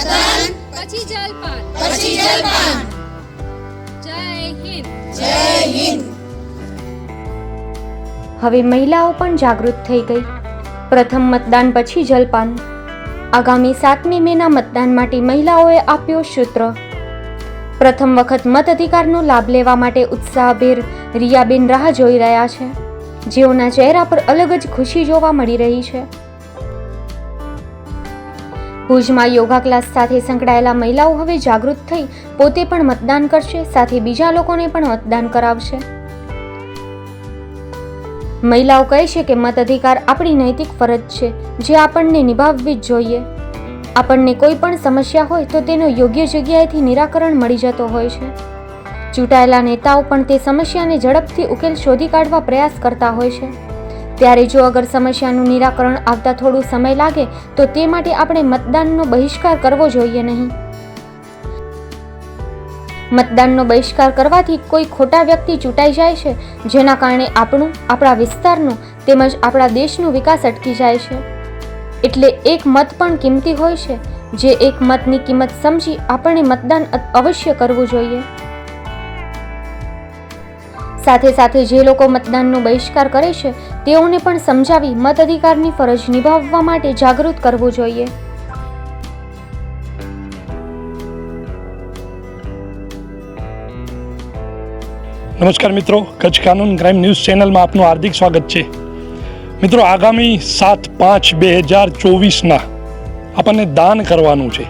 મતદાન પછી જલપાન. પછી જલપાન. જય હિન્દ. જય હિન્દ. હવે મહિલાઓ પણ જાગૃત થઈ ગઈ. પ્રથમ મતદાન પછી જલપાન. આગામી સાતમી મેના મતદાન માટે મહિલાઓએ આપ્યો સૂત્ર. પ્રથમ વખત મત અધિકારનો લાભ લેવા માટે ઉત્સાહભેર રિયાબેન રાહ જોઈ રહ્યા છે. જેઓના ચહેરા પર અલગ જ ખુશી જોવા મળી રહી છે. ભુજમાં યોગા ક્લાસ સાથે સંકળાયેલા મહિલાઓ હવે જાગૃત થઈ પોતે પણ મતદાન કરશે, સાથે બીજા લોકોને પણ મતદાન કરાવશે. મહિલાઓ કહે છે કે મત અધિકાર આપણી નૈતિક ફરજ છે, જે આપણને નિભાવવી જ જોઈએ. આપણને કોઈ પણ સમસ્યા હોય તો તેનો યોગ્ય જગ્યાએથી નિરાકરણ મળી જતો હોય છે. ચૂંટાયેલા નેતાઓ પણ તે સમસ્યાને ઝડપથી ઉકેલ શોધી કાઢવા પ્રયાસ કરતા હોય છે. ત્યારે જો અગર સમસ્યાનું નિરાકરણ આવતા થોડું સમય લાગે, તો તે માટે આપણે મતદાનનો બહિષ્કાર કરવો જોઈએ નહીં. મતદાનનો બહિષ્કાર કરવાથી કોઈ ખોટા વ્યક્તિ ચૂંટાઈ જાય છે, જેના કારણે આપણું, આપણા વિસ્તારનું તેમજ આપણા દેશનો વિકાસ અટકી જાય છે. એટલે એક મત પણ કિંમતી હોય છે, જે એક મતની કિંમત સમજી આપણે મતદાન અવશ્ય કરવું જોઈએ. સાથે સાથે જે લોકો મતદાનનો બહિષ્કાર કરે છે, તેઓને પણ સમજાવી મત અધિકારની ફરજ નિભાવવા માટે જાગૃત કરવું જોઈએ. નમસ્કાર મિત્રો, કચ્છ કાનૂન ક્રાઇમ ન્યૂઝ ચેનલમાં આપનું હાર્દિક સ્વાગત છે. મિત્રો, આગામી સાત પાંચ બે હજાર ચોવીસના આપણને દાન કરવાનું છે.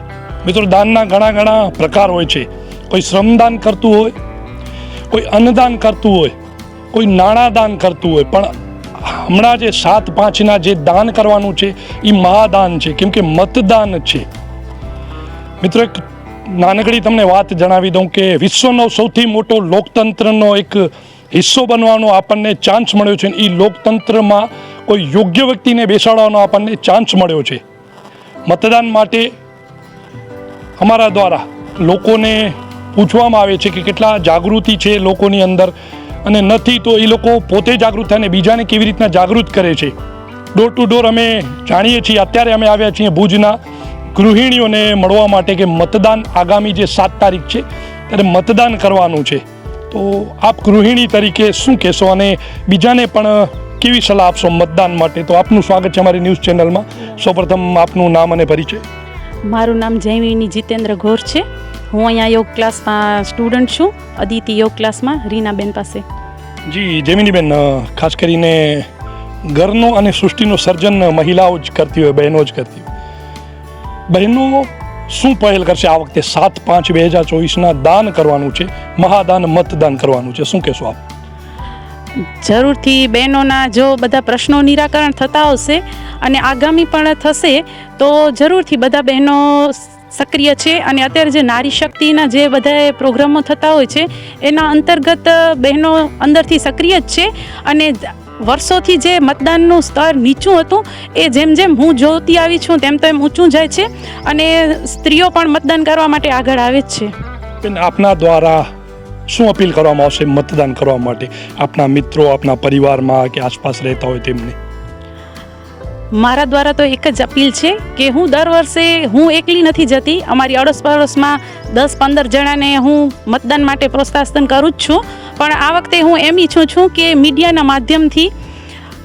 મિત્રો, દાનના ઘણા ઘણા પ્રકાર હોય છે. કોઈ શ્રમદાન કરતું હોય કોઈ અન્નદાન કરતું હોય, કોઈ નાણાં દાન કરતું હોય, પણ હમણાં જે સાત પાંચના જે દાન કરવાનું છે એ મહાદાન છે, કેમ કે મતદાન છે. મિત્રો, એક નાનકડી તમને વાત જણાવી દઉં કે વિશ્વનો સૌથી મોટો લોકતંત્રનો એક હિસ્સો બનવાનો આપણને ચાન્સ મળ્યો છે એ લોકતંત્રમાં કોઈ યોગ્ય વ્યક્તિને બેસાડવાનો આપણને ચાન્સ મળ્યો છે. મતદાન માટે અમારા દ્વારા લોકોને પૂછવામાં આવે છે કે કેટલા જાગૃતિ છે લોકોની અંદર અને નથી તો એ લોકો પોતે જાગૃત થાય બીજાને કેવી રીતના જાગૃત કરે છે. ડોર ટુ ડોર અમે જાણીએ છીએ, અત્યારે અમે આવ્યા છીએ ભુજના ગૃહિણીઓને મળવા માટે કે મતદાન આગામી જે સાત તારીખ છે, ત્યારે મતદાન કરવાનું છે. તો આપ ગૃહિણી તરીકે શું કહેશો અને બીજાને પણ કેવી સલાહ આપશો મતદાન માટે? તો આપનું સ્વાગત છે અમારી ન્યૂઝ ચેનલમાં. સૌપ્રથમ આપનું નામ અને પરિચય. મારું નામ જયમિની જીતેન્દ્ર ઘોર છે. હું અહીંયા યોગ ક્લાસમાં સ્ટુડન્ટ છું અદિતિ યોગ ક્લાસમાં રીનાબેન પાસે. જી જેમિનીબેન ખાસ કરીને ઘરનું અને સૃષ્ટિનું સર્જન મહિલાઓ જ કરતી હોય બહેનો જ કરતી હોય. બહેનો શું પહેલ કરશે? આ વખતે સાત પાંચ બે હજાર ચોવીસના દાન કરવાનું છે મહાદાન મતદાન કરવાનું છે. શું કહેશો આપ? જરૂરથી બહેનોના જો બધા પ્રશ્નો નિરાકરણ થતા આવશે અને આગામી પણ થશે તો જરૂરથી બધા બહેનો સક્રિય છે અને અત્યારે જે નારી શક્તિના જે બધા પ્રોગ્રામો થતા હોય છે, એના અંતર્ગત બહેનો અંદરથી સક્રિય જ છે અને વર્ષોથી જે મતદાનનું સ્તર નીચું હતું, એ જેમ જેમ હું જોતી આવી છું, તેમ તેમ ઊંચું જાય છે અને સ્ત્રીઓ પણ મતદાન કરવા માટે આગળ આવે જ છે. બેન, આપના દ્વારા શું અપીલ કરવામાં આવશે મતદાન કરવા માટે? આપના મિત્રો, આપના પરિવારમાં કે આસપાસ રહેતા હોય તેમને? મારા દ્વારા તો એક જ અપીલ છે કે હું દર વર્ષે હું એકલી નથી જતી. અમારી અડોસ પડોશમાં દસ પંદર જણાને હું મતદાન માટે પ્રોત્સાહન કરું જ છું. પણ આ વખતે હું એમ ઈચ્છું છું કે મીડિયાના માધ્યમથી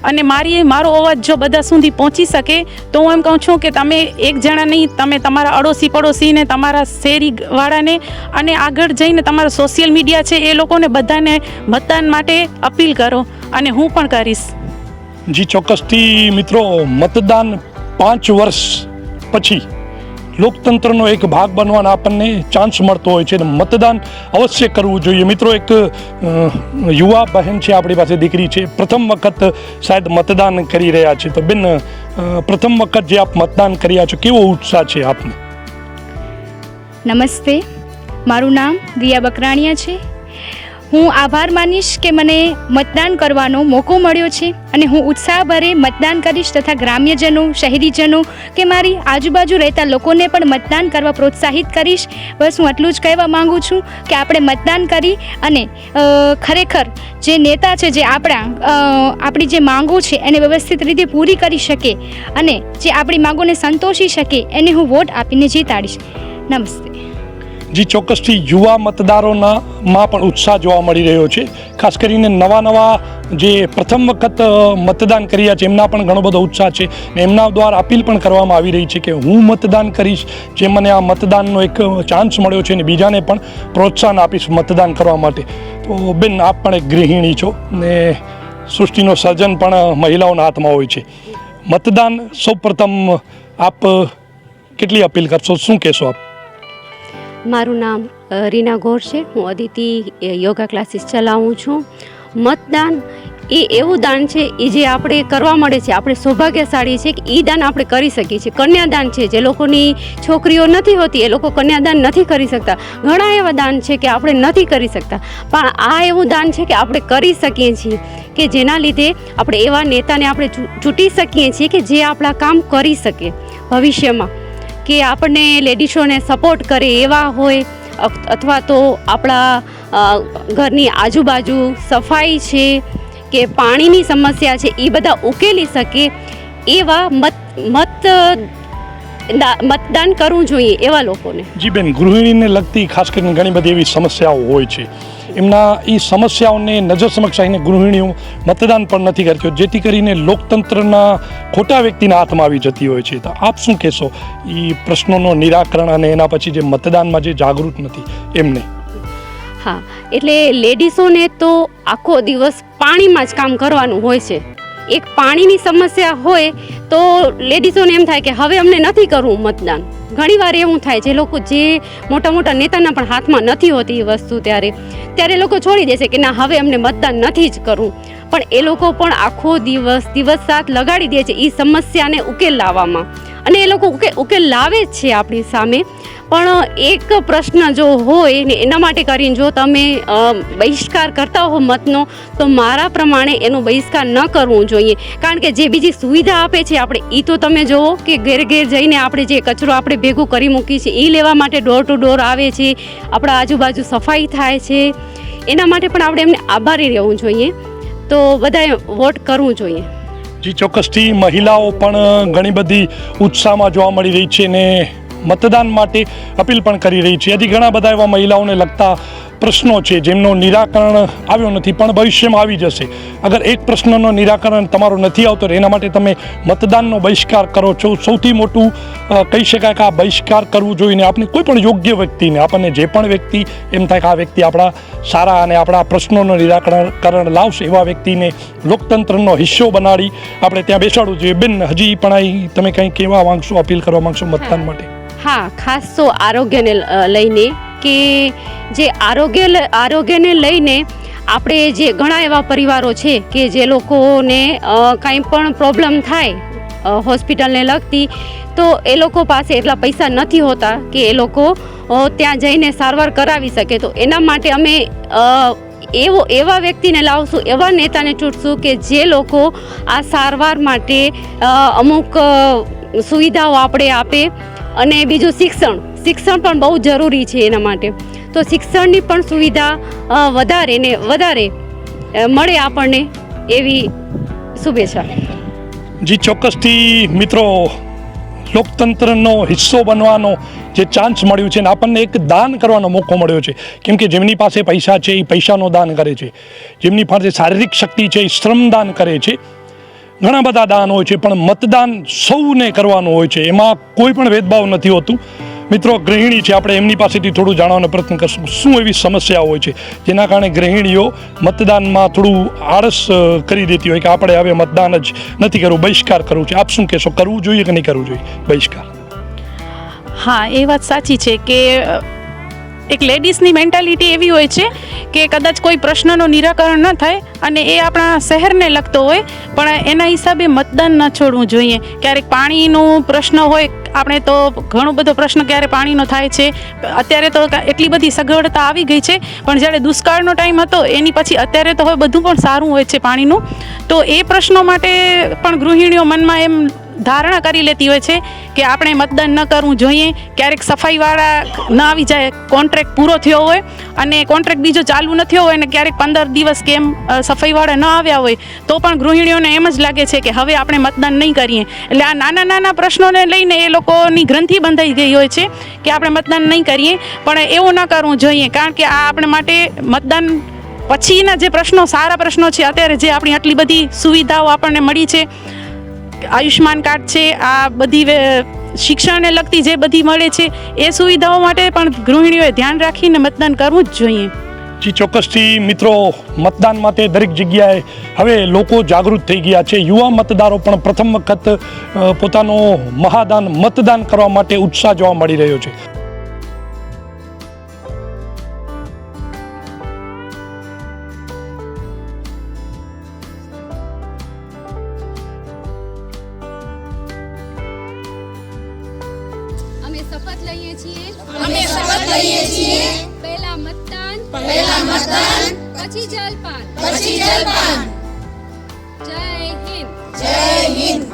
અને મારી, મારો અવાજ જો બધા સુધી પહોંચી શકે, તો હું એમ કહું છું કે તમે એક જણા નહીં, તમે તમારા અડોશી પડોશીને તમારા શેરીવાળાને અને આગળ જઈને તમારા સોશિયલ મીડિયા છે એ લોકોને બધાને મતદાન માટે અપીલ કરો અને હું પણ કરીશ. જી, ચોક્કસથી મિત્રો, મતદાન પાંચ વર્ષ પછી લોકતંત્રનો એક ભાગ બનવાનો આપણને ચાન્સ મળતો હોય છે મતદાન અવશ્ય કરવું જોઈએ. મિત્રો, એક યુવા બહેન છે આપણી પાસે, દીકરી છે. પ્રથમ વખત શાયદ મતદાન કરી રહ્યા છે. તો બેન પ્રથમ વખત જે આપ મતદાન કર્યા છો, કેવો ઉત્સાહ છે આપને? નમસ્તે. મારું નામ દિયા બકરાણીયા છે. હું આભાર માનીશ કે મને મતદાન કરવાનો મોકો મળ્યો છે અને હું ઉત્સાહભરે મતદાન કરીશ તથા ગ્રામ્યજનો, શહેરીજનો કે મારી આજુબાજુ રહેતા લોકોને પણ મતદાન કરવા પ્રોત્સાહિત કરીશ. બસ હું એટલું જ કહેવા માગું છું કે આપણે મતદાન કરી અને ખરેખર જે નેતા છે, જે આપણા આપણી જે માંગો છે એને વ્યવસ્થિત રીતે પૂરી કરી શકે અને જે આપણી માંગોને સંતોષી શકે એને હું વોટ આપીને જીતાડીશ. નમસ્તે. જી ચોક્કસથી યુવા મતદારોના માં પણ ઉત્સાહ જોવા મળી રહ્યો છે. ખાસ કરીને નવા નવા જે પ્રથમ વખત મતદાન કર્યા છે, એમના પણ ઘણો બધો ઉત્સાહ છે ને એમના દ્વારા અપીલ પણ કરવામાં આવી રહી છે કે હું મતદાન કરીશ, જે મને આ મતદાનનો એક ચાન્સ મળ્યો છે ને બીજાને પણ પ્રોત્સાહન આપીશ મતદાન કરવા માટે. તો બેન, આપ પણ એક ગૃહિણી છો ને સૃષ્ટિનો સર્જન પણ મહિલાઓના હાથમાં હોય છે. મતદાન સૌપ્રથમ આપ કેટલી અપીલ કરશો? શું કહેશો આપ? મારું નામ રીના ગોર છે. હું અદિતિ યોગા ક્લાસીસ ચલાવું છું. મતદાન એ એવું દાન છે, એ જે આપણે કરવા મળે છે, આપણે સૌભાગ્યશાળી છે કે એ દાન આપણે કરી શકીએ છીએ. કન્યાદાન છે, જે લોકોની છોકરીઓ નથી હોતી, એ લોકો કન્યાદાન નથી કરી શકતા. ઘણા એવા દાન છે કે આપણે નથી કરી શકતા. પણ આ એવું દાન છે કે આપણે કરી શકીએ છીએ કે જેના લીધે આપણે એવા નેતાને આપણે ચૂંટી શકીએ છીએ કે જે આપણા કામ કરી શકે ભવિષ્યમાં. કે આપણને લેડીઝોને સપોર્ટ કરે એવા હોય અથવા તો આપણા ઘરની આજુબાજુ સફાઈ છે, કે પાણીની સમસ્યા છે, એ બધા ઉકેલી શકે એવા મત મત મતદાન કરવું જોઈએ એવા લોકોને. જી બેન ગૃહિણીને લગતી ખાસ કરીને ઘણી બધી એવી સમસ્યાઓ હોય છે. એમના એ સમસ્યાઓને નજર સમક્ષ આવીને ગૃહિણીઓ મતદાન પણ નથી કરતી જેથી કરીને લોકતંત્રના ખોટા વ્યક્તિના હાથમાં આવી જતી હોય છે. તો આપ શું કહેશો? એ પ્રશ્નોનો નિરાકરણ અને એના પછી જે મતદાનમાં જે જાગૃત નથી એમને હા એટલે લેડીઝોને તો આખો દિવસ પાણીમાં જ કામ કરવાનું હોય છે. એક પાણીની સમસ્યા હોય તો લેડીઝોને એમ થાય કે હવે અમને નથી કરવું મતદાન. ઘણીવાર એવું થાય જે લોકો જે મોટા મોટા નેતાના પણ હાથમાં નથી હોતી એ વસ્તુ ત્યારે. ત્યારે લોકો છોડી દેશે કે ના, હવે અમને મતદાન નથી જ કરવું. પણ એ લોકો પણ આખો દિવસ દિવસ સાત લગાડી દે છે એ સમસ્યાને ઉકેલ લાવવામાં. અને એ લોકો ઉકેલ ઉકેલ લાવે જ છે આપણી સામે. પણ એક પ્રશ્ન જો હોય ને એના માટે કરીને જો તમે બહિષ્કાર કરતા હો મતનો, તો મારા પ્રમાણે એનો બહિષ્કાર ન કરવું જોઈએ. કારણ કે જે બીજી સુવિધા આપે છે આપણે એ તો તમે જુઓ કે ઘેર ઘેર જઈને આપણે જે કચરો આપણે ભેગું કરી મૂકી છે એ લેવા માટે ડોર ટુ ડોર આવે છે, આપણા આજુબાજુ સફાઈ થાય છે. એના માટે પણ આપણે એમને આભારી રહેવું જોઈએ. તો બધાએ વોટ કરવું જોઈએ. જી, ચોક્કસથી મહિલાઓ પણ ઘણી બધી ઉત્સાહમાં જોવા મળી રહી છે ને મતદાન માટે અપીલ પણ કરી રહી છે. હજી ઘણા બધા એવા મહિલાઓને લગતા પ્રશ્નો છે જેમનું નિરાકરણ આવ્યો નથી પણ ભવિષ્યમાં આવી જશે. અગર એક પ્રશ્નનો નિરાકરણ તમારો નથી આવતો એના માટે તમે મતદાનનો બહિષ્કાર કરો છો. સૌથી મોટું કહી શકાય કે આ બહિષ્કાર કરવું જોઈએ આપણે કોઈ પણ યોગ્ય વ્યક્તિને આપણને જે પણ વ્યક્તિ એમ થાય કે આ વ્યક્તિ આપણા સારા અને આપણા પ્રશ્નોનું નિરાકરણ કરણ લાવશે એવા વ્યક્તિને લોકતંત્રનો હિસ્સો બનાવી આપણે ત્યાં બેસાડવું જોઈએ. બેન હજી પણ અહીં તમે કંઈ કહેવા માંગશો અપીલ કરવા માંગશો મતદાન માટે? હા, ખાસ તો આરોગ્યને લઈને કે જે આરોગ્ય આરોગ્યને લઈને આપણે જે ઘણા એવા પરિવારો છે કે જે લોકોને કાંઈ પણ પ્રોબ્લેમ થાય હોસ્પિટલને લગતી, તો એ લોકો પાસે એટલા પૈસા નથી હોતા કે એ લોકો ત્યાં જઈને સારવાર કરાવી શકે. તો એના માટે અમે એવો, એવા વ્યક્તિને લાવશું, એવા નેતાને ચૂંટશું કે જે લોકો આ સારવાર માટે અમુક સુવિધાઓ આપણે આપે અને બીજું શિક્ષણ. શિક્ષણ પણ બહુ જરૂરી છે એના માટે. તો શિક્ષણની પણ સુવિધા વધારે ને વધારે મળે આપણને એવી શુભેચ્છા. જી, ચોક્કસથી મિત્રો, લોકતંત્રનો હિસ્સો બનવાનો જે ચાન્સ મળ્યું છે ને આપણને એક દાન કરવાનો મોકો મળ્યો છે. કેમ કે જેમની પાસે પૈસા છે, એ પૈસાનો દાન કરે છે. જેમની પાસે શારીરિક શક્તિ છે, એ શ્રમદાન કરે છે. ઘણા બધા દાન હોય છે, પણ મતદાન સૌને કરવાનું હોય છે. એમાં કોઈ પણ ભેદભાવ નથી હોતું. મિત્રો, ગૃહિણી છે, આપણે એમની પાસેથી થોડું જાણવાનો પ્રયત્ન કરશું. શું એવી સમસ્યાઓ હોય છે? જેના કારણે ગૃહિણીઓ મતદાનમાં થોડું આળસ કરી દેતી હોય કે આપણે હવે મતદાન જ નથી કરવું, બહિષ્કાર કરવું છે. આપ શું કહેશો? કરવું જોઈએ કે નહીં કરવું જોઈએ? બહિષ્કાર. હા, એ વાત સાચી છે કે એક લેડીઝની મેન્ટાલિટી એવી હોય છે કે કદાચ કોઈ પ્રશ્નનું નિરાકરણ ન થાય અને એ આપણા શહેરને લગતો હોય, પણ એના હિસાબે મતદાન ન છોડવું જોઈએ. ક્યારેક પાણીનું પ્રશ્ન હોય, આપણે તો ઘણો બધો પ્રશ્ન ક્યારે પાણીનો થાય છે. અત્યારે તો એટલી બધી સગવડતા આવી ગઈ છે, પણ જ્યારે દુષ્કાળનો ટાઈમ હતો, એની પછી અત્યારે તો હવે બધું પણ સારું હોય છે પાણીનું. તો એ પ્રશ્નો માટે પણ ગૃહિણીઓ મનમાં એમ ધારણા કરી લેતી હોય છે કે આપણે મતદાન ન કરવું જોઈએ, ક્યારેક સફાઈવાળા ન આવી જાય, કોન્ટ્રાક્ટ પૂરો થયો હોય અને કોન્ટ્રાક્ટ બીજો ચાલુ ન થયો હોય અને ક્યારેક પંદર દિવસ કેમ સફાઈવાળા ન આવ્યા હોય, તો પણ ગૃહિણીઓને એમ જ લાગે છે કે હવે આપણે મતદાન નહીં કરીએ. એટલે આ નાના નાના પ્રશ્નોને લઈને એ લોકોની ગ્રંથિ બંધાઈ ગઈ હોય છે કે આપણે મતદાન નહીં કરીએ, પણ એવું ન કરવું જોઈએ, કારણ કે આ આપણે માટે મતદાન પછીના જે પ્રશ્નો, સારા પ્રશ્નો છે, અત્યારે જે આપણી આટલી બધી સુવિધાઓ આપણને મળી છે આયુષ્માન કાર્ડ છે, આ બધી શિક્ષણને લગતી જે બધી મળે છે, એ સુવિધાઓ માટે પણ ગૃહિણીઓએ ધ્યાન રાખીને મતદાન કરવું જ જોઈએ. જી, ચોક્કસથી મિત્રો, મતદાન માટે દરેક જગ્યાએ હવે લોકો જાગૃત થઈ ગયા છે. યુવા મતદારો પણ પ્રથમ વખત પોતાનું પોતાનો મહાદાન, મતદાન કરવા માટે ઉત્સાહ જોવા મળી રહ્યો છે. શપથ લઈએ છીએ. અમે શપથ લઈએ છીએ. પહેલા મતદાન પહેલા મતદાન પછી જલપાન. પછી જલપાન. જય હિન્દ. જય હિન્દ.